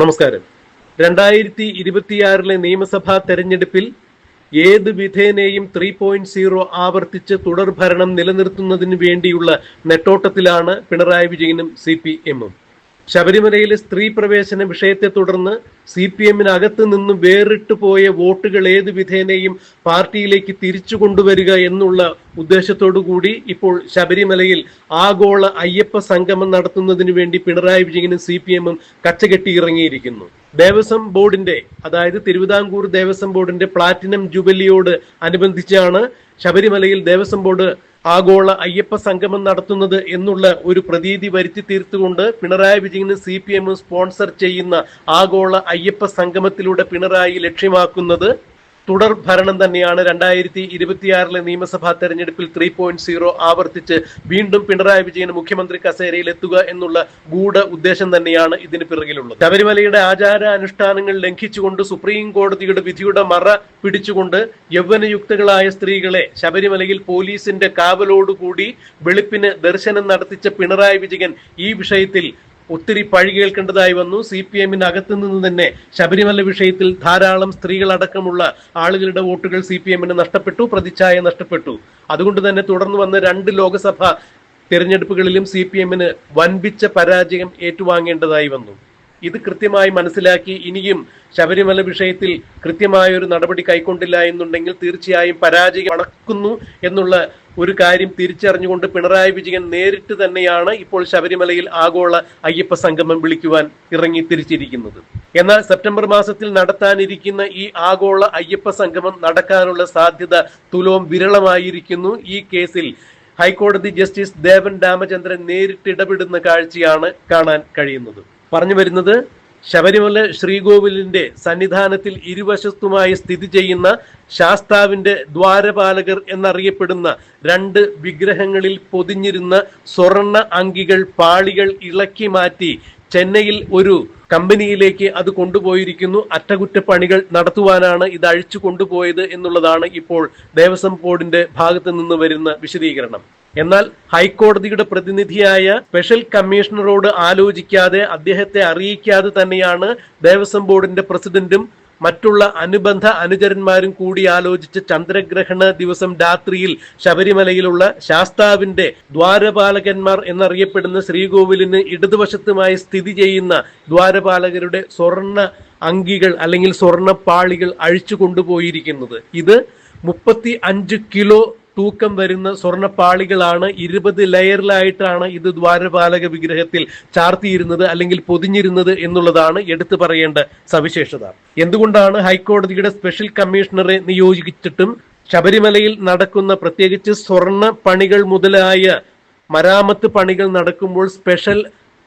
നമസ്കാരം. രണ്ടായിരത്തി ഇരുപത്തിയാറിലെ നിയമസഭാ തെരഞ്ഞെടുപ്പിൽ ഏത് വിധേനയും ത്രീ പോയിന്റ് സീറോ ആവർത്തിച്ച് തുടർഭരണം നിലനിർത്തുന്നതിന് വേണ്ടിയുള്ള നെട്ടോട്ടത്തിലാണ് പിണറായി വിജയനും സി പി എമ്മും. ശബരിമലയിലെ സ്ത്രീ പ്രവേശന വിഷയത്തെ തുടർന്ന് സി പി എമ്മിനകത്ത് നിന്ന് വേറിട്ട് പോയ വോട്ടുകൾ ഏത് വിധേനയും പാർട്ടിയിലേക്ക് തിരിച്ചു കൊണ്ടുവരിക എന്നുള്ള കൂടി ഇപ്പോൾ ശബരിമലയിൽ ആഗോള അയ്യപ്പ സംഗമം നടത്തുന്നതിന് വേണ്ടി പിണറായി വിജയനും സി പി എമ്മും കച്ചകെട്ടി ഇറങ്ങിയിരിക്കുന്നു ദേവസ്വം ബോർഡിന്റെ അതായത് തിരുവിതാംകൂർ ദേവസ്വം ബോർഡിന്റെ പ്ലാറ്റിനം ജൂബിലിയോട് അനുബന്ധിച്ചാണ് ശബരിമലയിൽ ദേവസ്വം ബോർഡ് ആഗോള അയ്യപ്പ സംഗമം നടത്തുന്നത് എന്നുള്ള ഒരു പ്രതീതി വരുത്തി തീർത്തുകൊണ്ട് പിണറായി വിജയന് സി പി എമ്മും സ്പോൺസർ ചെയ്യുന്ന ആഗോള അയ്യപ്പ സംഗമത്തിലൂടെ പിണറായി ലക്ഷ്യമാക്കുന്നത് തുടർ ഭരണം തന്നെയാണ്. രണ്ടായിരത്തി ഇരുപത്തിയാറിലെ നിയമസഭാ തെരഞ്ഞെടുപ്പിൽ ത്രീ പോയിന്റ് സീറോ ആവർത്തിച്ച് വീണ്ടും പിണറായി വിജയൻ മുഖ്യമന്ത്രി കസേരയിൽ എത്തുക എന്നുള്ള ഗൂഢ ഉദ്ദേശം തന്നെയാണ് ഇതിന് പിറകിലുള്ളത്. ശബരിമലയുടെ ആചാര അനുഷ്ഠാനങ്ങൾ ലംഘിച്ചുകൊണ്ട് സുപ്രീം കോടതിയുടെ വിധിയുടെ മറ പിടിച്ചുകൊണ്ട് യൗവനയുക്തകളായ സ്ത്രീകളെ ശബരിമലയിൽ പോലീസിന്റെ കാവലോടുകൂടി വെളുപ്പിന് ദർശനം നടത്തിച്ച പിണറായി വിജയൻ ഈ വിഷയത്തിൽ ഒത്തിരി പഴി കേൾക്കേണ്ടതായി വന്നു. സി പി എമ്മിന് അകത്തു നിന്ന് തന്നെ ശബരിമല വിഷയത്തിൽ ധാരാളം സ്ത്രീകളടക്കമുള്ള ആളുകളുടെ വോട്ടുകൾ സി പി എമ്മിന് നഷ്ടപ്പെട്ടു. പ്രതിച്ഛായ നഷ്ടപ്പെട്ടു. അതുകൊണ്ട് തന്നെ തുടർന്ന് വന്ന രണ്ട് ലോക്സഭ തിരഞ്ഞെടുപ്പുകളിലും സി പി എമ്മിന് വൻപിച്ച പരാജയം ഏറ്റുവാങ്ങേണ്ടതായി വന്നു. ഇത് കൃത്യമായി മനസ്സിലാക്കി ഇനിയും ശബരിമല വിഷയത്തിൽ കൃത്യമായ ഒരു നടപടി കൈക്കൊണ്ടില്ല എന്നുണ്ടെങ്കിൽ തീർച്ചയായും പരാജയം അടക്കുന്നു എന്നുള്ള ഒരു കാര്യം തിരിച്ചറിഞ്ഞുകൊണ്ട് പിണറായി വിജയൻ നേരിട്ട് തന്നെയാണ് ഇപ്പോൾ ശബരിമലയിൽ ആഗോള അയ്യപ്പ സംഗമം വിളിക്കുവാൻ ഇറങ്ങി തിരിച്ചിരിക്കുന്നത്. എന്നാൽ സെപ്റ്റംബർ മാസത്തിൽ നടത്താനിരിക്കുന്ന ഈ ആഗോള അയ്യപ്പ സംഗമം നടക്കാനുള്ള സാധ്യത തുലോം വിരളമായിരിക്കുന്നു. ഈ കേസിൽ ഹൈക്കോടതി ജസ്റ്റിസ് ദേവൻ രാമചന്ദ്രൻ നേരിട്ട് ഇടപെടുന്ന കാഴ്ചയാണ് കാണാൻ കഴിയുന്നത്. പറഞ്ഞു വരുന്നത് ശബരിമല ശ്രീകോവിലിന്റെ സന്നിധാനത്തിൽ ഇരുവശത്തുമായി സ്ഥിതി ചെയ്യുന്ന ശാസ്താവിന്റെ ദ്വാരപാലകർ എന്നറിയപ്പെടുന്ന രണ്ട് വിഗ്രഹങ്ങളിൽ പൊതിഞ്ഞിരുന്ന സ്വർണ അങ്കികൾ പാളികൾ ഇളക്കി മാറ്റി ചെന്നൈയിൽ ഒരു കമ്പനിയിലേക്ക് അത് കൊണ്ടുപോയിരിക്കുന്നു. അറ്റകുറ്റപ്പണികൾ നടത്തുവാനാണ് ഇത് അഴിച്ചു കൊണ്ടുപോയത് എന്നുള്ളതാണ് ഇപ്പോൾ ദേവസ്വം ബോർഡിന്റെ ഭാഗത്തു നിന്ന് വരുന്ന വിശദീകരണം. എന്നാൽ ഹൈക്കോടതിയുടെ പ്രതിനിധിയായ സ്പെഷ്യൽ കമ്മീഷണറോട് ആലോചിക്കാതെ അദ്ദേഹത്തെ അറിയിക്കാതെ തന്നെയാണ് ദേവസ്വം ബോർഡിന്റെ പ്രസിഡന്റും മറ്റുള്ള അനുബന്ധ അനുചരന്മാരും കൂടി ആലോചിച്ച് ചന്ദ്രഗ്രഹണ ദിവസം രാത്രിയിൽ ശബരിമലയിലുള്ള ശാസ്താവിന്റെ ദ്വാരപാലകന്മാർ എന്നറിയപ്പെടുന്ന ശ്രീകോവിലിന് ഇടതുവശത്തുമായി സ്ഥിതി ചെയ്യുന്ന ദ്വാരപാലകരുടെ സ്വർണ അങ്കികൾ അല്ലെങ്കിൽ സ്വർണ പാളികൾ അഴിച്ചു കൊണ്ടുപോയിരിക്കുന്നത്. ഇത് മുപ്പത്തി അഞ്ച് കിലോ തൂക്കം വരുന്ന സ്വർണപ്പാളികളാണ് ഇരുപത് ലെയറിലായിട്ടാണ് ഇത് ദ്വാരപാലക വിഗ്രഹത്തിൽ ചാർത്തിയിരുന്നത് അല്ലെങ്കിൽ പൊതിഞ്ഞിരുന്നത് എന്നുള്ളതാണ് എടുത്തു പറയേണ്ട സവിശേഷത. എന്തുകൊണ്ടാണ് ഹൈക്കോടതിയുടെ സ്പെഷ്യൽ കമ്മീഷണറെ നിയോഗിച്ചിട്ടും ശബരിമലയിൽ നടക്കുന്ന പ്രത്യേകിച്ച് സ്വർണ പണികൾ മുതലായ മരാമത്ത് പണികൾ നടക്കുമ്പോൾ സ്പെഷ്യൽ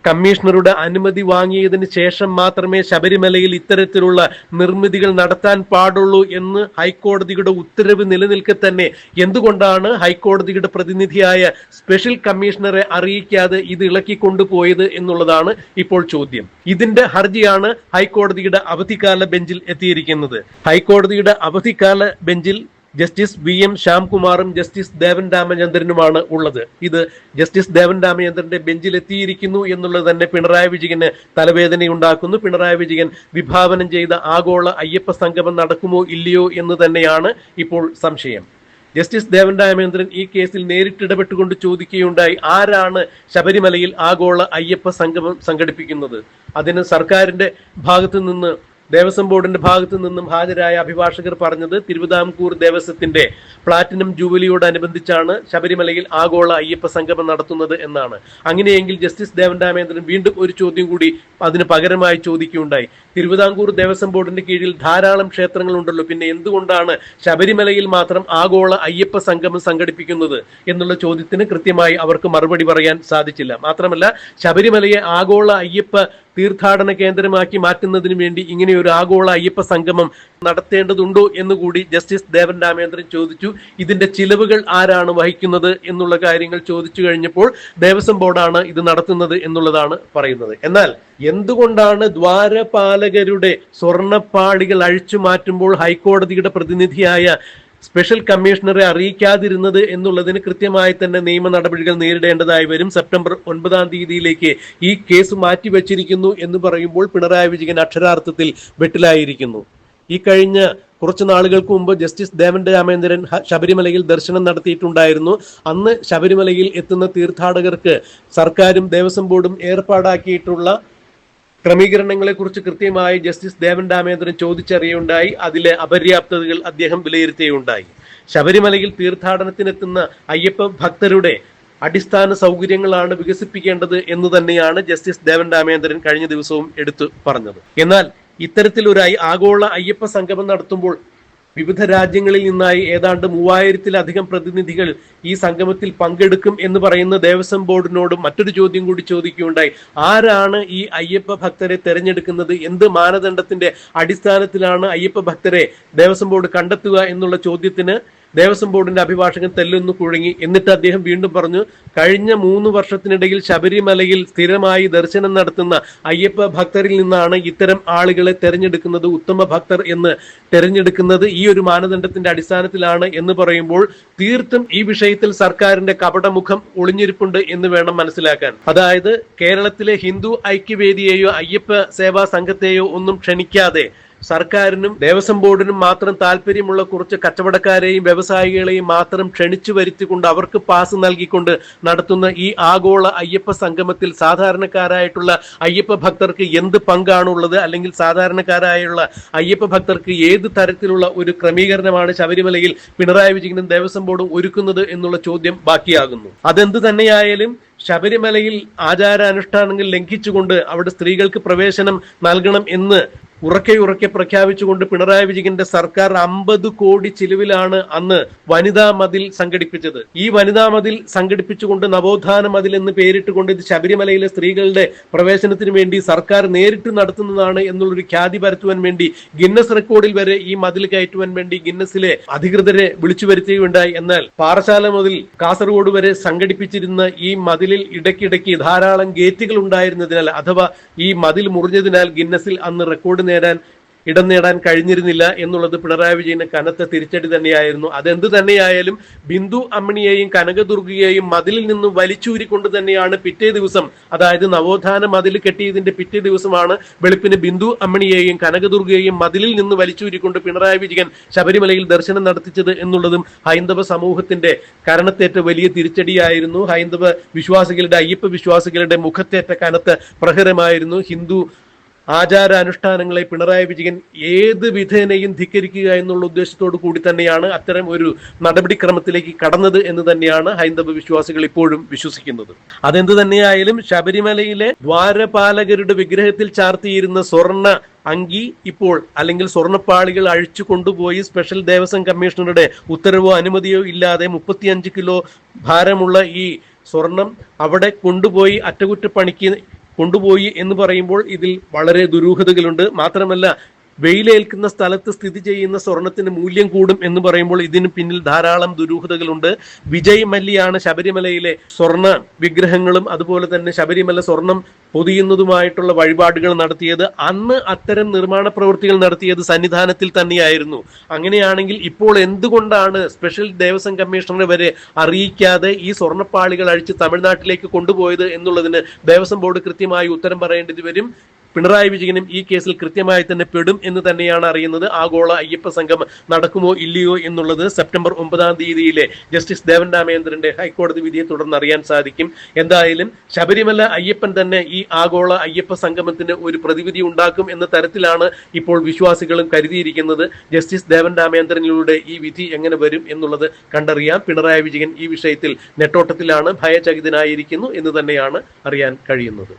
കമ്മീഷണറുടെ അനുമതി വാങ്ങിയതിന് ശേഷം മാത്രമേ ശബരിമലയിൽ ഇത്തരത്തിലുള്ള നിർമ്മിതികൾ നടത്താൻ പാടുള്ളൂ എന്ന് ഹൈക്കോടതിയുടെ ഉത്തരവ് നിലനിൽക്കെ തന്നെ. എന്തുകൊണ്ടാണ് ഹൈക്കോടതിയുടെ പ്രതിനിധിയായ സ്പെഷ്യൽ കമ്മീഷണറെ അറിയിക്കാതെ ഇത് ഇളക്കിക്കൊണ്ടുപോയത് എന്നുള്ളതാണ് ഇപ്പോൾ ചോദ്യം. ഇതിന്റെ ഹർജിയാണ് ഹൈക്കോടതിയുടെ അവധിക്കാല ബെഞ്ചിൽ എത്തിയിരിക്കുന്നത്. ഹൈക്കോടതിയുടെ അവധിക്കാല ബെഞ്ചിൽ ജസ്റ്റിസ് വി എം ശ്യാംകുമാറും ജസ്റ്റിസ് ദേവൻ രാമചന്ദ്രനുമാണ് ഉള്ളത്. ഇത് ജസ്റ്റിസ് ദേവൻ രാമചന്ദ്രന്റെ ബെഞ്ചിലെത്തിയിരിക്കുന്നു എന്നുള്ളത് തന്നെ പിണറായി വിജയന് തലവേദനയുണ്ടാക്കുന്നു. പിണറായി വിജയൻ വിഭാവനം ചെയ്ത ആഗോള അയ്യപ്പ സംഗമം നടക്കുമോ ഇല്ലയോ എന്ന് തന്നെയാണ് ഇപ്പോൾ സംശയം. ജസ്റ്റിസ് ദേവൻ രാമചന്ദ്രൻ ഈ കേസിൽ നേരിട്ടിടപെട്ടുകൊണ്ട് ചോദിക്കുകയുണ്ടായി ആരാണ് ശബരിമലയിൽ ആഗോള അയ്യപ്പ സംഗമം സംഘടിപ്പിക്കുന്നത്? അതിന് സർക്കാരിന്റെ ഭാഗത്തു നിന്ന് ദേവസ്വം ബോർഡിന്റെ ഭാഗത്തു നിന്നും ഹാജരായ അഭിഭാഷകർ പറഞ്ഞത് തിരുവിതാംകൂർ ദേവസ്വത്തിന്റെ പ്ലാറ്റിനം ജൂബിലിയോടനുബന്ധിച്ചാണ് ശബരിമലയിൽ ആഗോള അയ്യപ്പ സംഗമം നടത്തുന്നത് എന്നാണ്. അങ്ങനെയെങ്കിൽ ജസ്റ്റിസ് ദേവൻ രാമേന്ദ്രൻ വീണ്ടും ഒരു ചോദ്യം കൂടി അതിന് പകരമായി ചോദിക്കുകയുണ്ടായി. തിരുവിതാംകൂർ ദേവസ്വം ബോർഡിന്റെ കീഴിൽ ധാരാളം ക്ഷേത്രങ്ങൾ ഉണ്ടല്ലോ പിന്നെ എന്തുകൊണ്ടാണ് ശബരിമലയിൽ മാത്രം ആഗോള അയ്യപ്പ സംഗമം സംഘടിപ്പിക്കുന്നത് എന്നുള്ള ചോദ്യത്തിന് കൃത്യമായി അവർക്ക് മറുപടി പറയാൻ സാധിച്ചില്ല. മാത്രമല്ല ശബരിമലയെ ആഗോള അയ്യപ്പ തീർത്ഥാടന കേന്ദ്രമാക്കി മാറ്റുന്നതിന് വേണ്ടി ഇങ്ങനെ ഒരു ആഗോള അയ്യപ്പ സംഗമം നടത്തേണ്ടതുണ്ടോ എന്നുകൂടി ജസ്റ്റിസ് ദേവൻ രാമേന്ദ്രൻ ചോദിച്ചു. ഇതിന്റെ ചിലവുകൾ ആരാണ് വഹിക്കുന്നത് എന്നുള്ള കാര്യങ്ങൾ ചോദിച്ചു കഴിഞ്ഞപ്പോൾ ദേവസ്വം ബോർഡാണ് ഇത് നടത്തുന്നത് എന്നുള്ളതാണ് പറയുന്നത്. എന്നാൽ എന്തുകൊണ്ടാണ് ദ്വാരപാലകരുടെ സ്വർണപ്പാളികൾ അഴിച്ചു മാറ്റുമ്പോൾ ഹൈക്കോടതിയുടെ പ്രതിനിധിയായ സ്പെഷ്യൽ കമ്മീഷണറെ അറിയിക്കാതിരുന്നത് എന്നുള്ളതിന് കൃത്യമായി തന്നെ നിയമ നടപടികൾ നേരിടേണ്ടതായി വരും. സെപ്റ്റംബർ ഒൻപതാം തീയതിയിലേക്ക് ഈ കേസ് മാറ്റിവെച്ചിരിക്കുന്നു എന്ന് പറയുമ്പോൾ പിണറായി വിജയൻ അക്ഷരാർത്ഥത്തിൽ വെട്ടിലായിരിക്കുന്നു. ഈ കഴിഞ്ഞ കുറച്ച് നാളുകൾക്ക് മുമ്പ് ജസ്റ്റിസ് ദേവൻ രാമേന്ദ്രൻ ശബരിമലയിൽ ദർശനം നടത്തിയിട്ടുണ്ടായിരുന്നു. അന്ന് ശബരിമലയിൽ എത്തുന്ന തീർത്ഥാടകർക്ക് സർക്കാരും ദേവസ്വം ബോർഡും ഏർപ്പാടാക്കിയിട്ടുള്ള ക്രമീകരണങ്ങളെക്കുറിച്ച് കൃത്യമായി ജസ്റ്റിസ് ദേവൻ ദാമേന്ദ്രൻ ചോദിച്ചറിയുണ്ടായി അതിലെ അപര്യാപ്തതകൾ അദ്ദേഹം വിലയിരുത്തുകയുണ്ടായി. ശബരിമലയിൽ തീർത്ഥാടനത്തിനെത്തുന്ന അയ്യപ്പ ഭക്തരുടെ അടിസ്ഥാന സൗകര്യങ്ങളാണ് വികസിപ്പിക്കേണ്ടത് എന്ന് തന്നെയാണ് ജസ്റ്റിസ് ദേവൻ രാമേന്ദ്രൻ കഴിഞ്ഞ ദിവസവും എടുത്തു പറഞ്ഞത്. എന്നാൽ ഇത്തരത്തിലൊരു ഐ- ആഗോള അയ്യപ്പ സംഗമം നടത്തുമ്പോൾ വിവിധ രാജ്യങ്ങളിൽ നിന്നായി ഏതാണ്ട് മൂവായിരത്തിലധികം പ്രതിനിധികൾ ഈ സംഗമത്തിൽ പങ്കെടുക്കും എന്ന് പറയുന്ന ദേവസ്വം ബോർഡിനോട് മറ്റൊരു ചോദ്യം കൂടി ചോദിക്കുകയുണ്ടായി. ആരാണ് ഈ അയ്യപ്പ ഭക്തരെ തെരഞ്ഞെടുക്കുന്നത്? എന്ത് മാനദണ്ഡത്തിന്റെ അടിസ്ഥാനത്തിലാണ് അയ്യപ്പ ഭക്തരെ ദേവസ്വം ബോർഡ് കണ്ടെത്തുക എന്നുള്ള ചോദ്യത്തിന് ദേവസ്വം ബോർഡിന്റെ അഭിഭാഷകൻ തെല്ലൊന്നു കുഴങ്ങി. എന്നിട്ട് അദ്ദേഹം വീണ്ടും പറഞ്ഞു കഴിഞ്ഞ മൂന്ന് വർഷത്തിനിടയിൽ ശബരിമലയിൽ സ്ഥിരമായി ദർശനം നടത്തുന്ന അയ്യപ്പ ഭക്തരിൽ നിന്നാണ് ഇത്തരം ആളുകളെ തെരഞ്ഞെടുക്കുന്നത് ഉത്തമ ഭക്തർ എന്ന് തെരഞ്ഞെടുക്കുന്നത് ഈ ഒരു മാനദണ്ഡത്തിന്റെ അടിസ്ഥാനത്തിലാണ് എന്ന് പറയുമ്പോൾ തീർത്തും ഈ വിഷയത്തിൽ സർക്കാരിന്റെ കപടമുഖം ഒളിഞ്ഞിരിപ്പുണ്ട് എന്ന് വേണം മനസ്സിലാക്കാൻ. അതായത് കേരളത്തിലെ ഹിന്ദു ഐക്യവേദിയെയോ അയ്യപ്പ സേവാ സംഘത്തെയോ ഒന്നും ക്ഷണിക്കാതെ സർക്കാരിനും ദേവസ്വം ബോർഡിനും മാത്രം താല്പര്യമുള്ള കുറച്ച് കച്ചവടക്കാരെയും വ്യവസായികളെയും മാത്രം ക്ഷണിച്ചു വരുത്തിക്കൊണ്ട് അവർക്ക് പാസ് നൽകിക്കൊണ്ട് നടത്തുന്ന ഈ ആഗോള അയ്യപ്പ സംഗമത്തിൽ സാധാരണക്കാരായിട്ടുള്ള അയ്യപ്പ ഭക്തർക്ക് എന്ത് പങ്കാണുള്ളത്? അല്ലെങ്കിൽ സാധാരണക്കാരായുള്ള അയ്യപ്പ ഭക്തർക്ക് ഏത് തരത്തിലുള്ള ഒരു ക്രമീകരണമാണ് ശബരിമലയിൽ പിണറായി വിജയനും ദേവസ്വം ബോർഡും ഒരുക്കുന്നത് എന്നുള്ള ചോദ്യം ബാക്കിയാകുന്നു. അതെന്ത് തന്നെയായാലും ശബരിമലയിൽ ആചാരാനുഷ്ഠാനങ്ങൾ ലംഘിച്ചുകൊണ്ട് അവിടെ സ്ത്രീകൾക്ക് പ്രവേശനം നൽകണം എന്ന് ഉറക്കെ ഉറക്കെ പ്രഖ്യാപിച്ചുകൊണ്ട് പിണറായി വിജയന്റെ സർക്കാർ അമ്പത് കോടി ചിലവിലാണ് അന്ന് വനിതാ മതിൽ സംഘടിപ്പിച്ചത്. ഈ വനിതാ മതിൽ സംഘടിപ്പിച്ചുകൊണ്ട് നവോത്ഥാന മതിൽ എന്ന് പേരിട്ടുകൊണ്ട് ഇത് ശബരിമലയിലെ സ്ത്രീകളുടെ പ്രവേശനത്തിന് വേണ്ടി സർക്കാർ നേരിട്ട് നടത്തുന്നതാണ് എന്നുള്ളൊരു ഖ്യാതി പരത്തുവാൻ വേണ്ടി ഗിന്നസ് റെക്കോർഡിൽ വരെ ഈ മതിൽ കയറ്റുവാൻ വേണ്ടി ഗിന്നസിലെ അധികൃതരെ വിളിച്ചു വരുത്തുകയുണ്ടായി. എന്നാൽ പാറശാല മുതൽ കാസർഗോഡ് വരെ സംഘടിപ്പിച്ചിരുന്ന ഈ മതിലിൽ ഇടയ്ക്കിടയ്ക്ക് ധാരാളം ഗേറ്റുകൾ ഉണ്ടായിരുന്നതിനാൽ അഥവാ ഈ മതിൽ മുറിഞ്ഞതിനാൽ ഗിന്നസിൽ അന്ന് റെക്കോർഡ് നേടാൻ ഇടം നേടാൻ കഴിഞ്ഞിരുന്നില്ല എന്നുള്ളത് പിണറായി വിജയന് കനത്ത തിരിച്ചടി തന്നെയായിരുന്നു. അതെന്ത് തന്നെയായാലും ബിന്ദു അമ്മിണിയെയും കനകദുർഗയെയും മതിലിൽ നിന്നും വലിച്ചൂരിക്കൊണ്ട് തന്നെയാണ് പിറ്റേ ദിവസം അതായത് നവോത്ഥാന മതിൽ കെട്ടിയതിന്റെ പിറ്റേ ദിവസമാണ് വെളുപ്പിന് ബിന്ദു അമ്മിണിയെയും കനകദുർഗയെയും മതിലിൽ നിന്ന് വലിച്ചൂരിക്കൊണ്ട് പിണറായി വിജയൻ ശബരിമലയിൽ ദർശനം നടത്തിച്ചത് എന്നുള്ളതും ഹൈന്ദവ സമൂഹത്തിന്റെ കരണത്തേറ്റ വലിയ തിരിച്ചടിയായിരുന്നു. ഹൈന്ദവ വിശ്വാസികളുടെ അയ്യപ്പ വിശ്വാസികളുടെ മുഖത്തേറ്റ കനത്ത പ്രഹരമായിരുന്നു ഹിന്ദു ആചാരാനുഷ്ഠാനങ്ങളെ പിണറായി വിജയൻ ഏത് വിധേനയും ധിക്കരിക്കുക എന്നുള്ള ഉദ്ദേശത്തോടു കൂടി തന്നെയാണ് അത്തരം ഒരു നടപടിക്രമത്തിലേക്ക് കടന്നത് എന്ന് തന്നെയാണ് ഹൈന്ദവ വിശ്വാസികൾ ഇപ്പോഴും വിശ്വസിക്കുന്നത്. അതെന്ത് തന്നെയായാലും ശബരിമലയിലെ ദ്വാരപാലകരുടെ വിഗ്രഹത്തിൽ ചാർത്തിയിരുന്ന സ്വർണ അങ്കി ഇപ്പോൾ അല്ലെങ്കിൽ സ്വർണപ്പാളികൾ അഴിച്ചു കൊണ്ടുപോയി സ്പെഷ്യൽ ദേവസ്വം കമ്മീഷണറുടെ ഉത്തരവോ അനുമതിയോ ഇല്ലാതെ മുപ്പത്തിയഞ്ച് കിലോ ഭാരമുള്ള ഈ സ്വർണം അവിടെ കൊണ്ടുപോയി അറ്റകുറ്റപ്പണിക്ക് കൊണ്ടുപോയി എന്ന് പറയുമ്പോൾ ഇതിൽ വളരെ ദുരൂഹതകളുണ്ട്. മാത്രമല്ല വെയിലേൽക്കുന്ന സ്ഥലത്ത് സ്ഥിതി ചെയ്യുന്ന സ്വർണത്തിന് മൂല്യം കൂടും എന്ന് പറയുമ്പോൾ ഇതിന് പിന്നിൽ ധാരാളം ദുരൂഹതകളുണ്ട്. വിജയ് മല്ലിയാണ് ശബരിമലയിലെ സ്വർണ വിഗ്രഹങ്ങളും അതുപോലെ തന്നെ ശബരിമല സ്വർണം പൊതിയുന്നതുമായിട്ടുള്ള വഴിപാടുകൾ നടത്തിയത്. അന്ന് അത്തരം നിർമ്മാണ പ്രവൃത്തികൾ നടത്തിയത് സന്നിധാനത്തിൽ തന്നെയായിരുന്നു. അങ്ങനെയാണെങ്കിൽ ഇപ്പോൾ എന്തുകൊണ്ടാണ് സ്പെഷ്യൽ ദേവസ്വം കമ്മീഷണറെ വരെ അറിയിക്കാതെ ഈ സ്വർണപ്പാളികൾ അഴിച്ച് തമിഴ്നാട്ടിലേക്ക് കൊണ്ടുപോയത് എന്നുള്ളതിന് ദേവസ്വം ബോർഡ് കൃത്യമായി ഉത്തരം പറയേണ്ടത് വരും. പിണറായി വിജയനും ഈ കേസിൽ കൃത്യമായി തന്നെ പെടും എന്ന് തന്നെയാണ് അറിയുന്നത്. ആഗോള അയ്യപ്പ സംഘം നടക്കുമോ ഇല്ലയോ എന്നുള്ളത് സെപ്റ്റംബർ ഒമ്പതാം തീയതിയിലെ ജസ്റ്റിസ് ദേവൻ രാമേന്ദ്രന്റെ ഹൈക്കോടതി വിധിയെ തുടർന്ന് അറിയാൻ സാധിക്കും. എന്തായാലും ശബരിമല അയ്യപ്പൻ തന്നെ ഈ ആഗോള അയ്യപ്പ സംഗമത്തിന് ഒരു പ്രതിവിധി ഉണ്ടാക്കും എന്ന തരത്തിലാണ് ഇപ്പോൾ വിശ്വാസികളും കരുതിയിരിക്കുന്നത്. ജസ്റ്റിസ് ദേവൻ രാമേന്ദ്രനിലൂടെ ഈ വിധി എങ്ങനെ വരും എന്നുള്ളത് കണ്ടറിയാം. പിണറായി വിജയൻ ഈ വിഷയത്തിൽ നെട്ടോട്ടത്തിലാണ് ഭയചകിതനായിരിക്കുന്നു എന്ന് തന്നെയാണ് അറിയാൻ കഴിയുന്നത്.